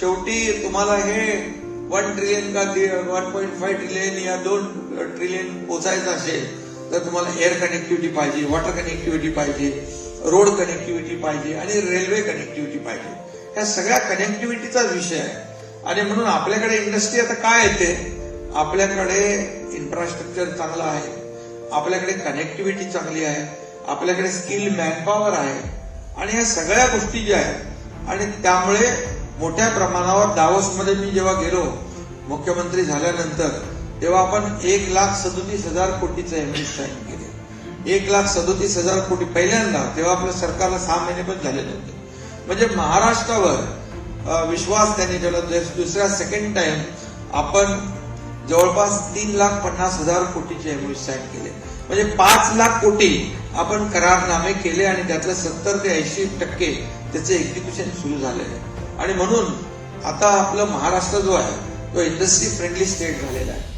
शेवटी तुम्हाला हे वन ट्रिलियन का वन पॉईंट फाईव्ह ट्रिलियन या दोन ट्रिलियन पोचायचं असेल तर तुम्हाला एअर कनेक्टिव्हिटी पाहिजे वॉटर कनेक्टिव्हिटी पाहिजे रोड कनेक्टिव्हिटी पाहिजे आणि रेल्वे कनेक्टिव्हिटी पाहिजे. ह्या सगळ्या कनेक्टिव्हिटीचा विषय आहे. आणि म्हणून आपल्याकडे इंडस्ट्री आता काय येते आपल्याकडे इन्फ्रास्ट्रक्चर चांगलं आहे. आपल्याकडे कनेक्टिव्हिटी चांगली आहे. आपल्याकडे स्किल मॅनपॉवर आहे. आणि ह्या सगळ्या गोष्टी ज्या आहेत आणि त्यामुळे मोठ्या प्रमाणावर दावोसमध्ये मी जेव्हा गेलो मुख्यमंत्री झाल्यानंतर तेव्हा आपण एक लाख सदोतीस हजार कोटीचं एमएस साईन केले. एक लाख सदोतीस हजार कोटी पहिल्यांदा तेव्हा आपल्या सरकारला सहा महिने पण झाले नव्हते. म्हणजे महाराष्ट्रावर विश्वास त्यांनी ठेवला. दुसऱ्या सेकंड टाइम आपण जवळपास तीन लाख पन्नास हजार कोटीचे एमओएस साईन केले. म्हणजे पाच लाख कोटी आपण करारनामे केले आणि त्यातलं सत्तर ते ऐंशी टक्के त्याचे एक्झिक्युशन सुरू झालेलं. आहे आणि म्हणून आता आपलं महाराष्ट्र जो आहे तो इंडस्ट्री फ्रेंडली स्टेट झालेला आहे.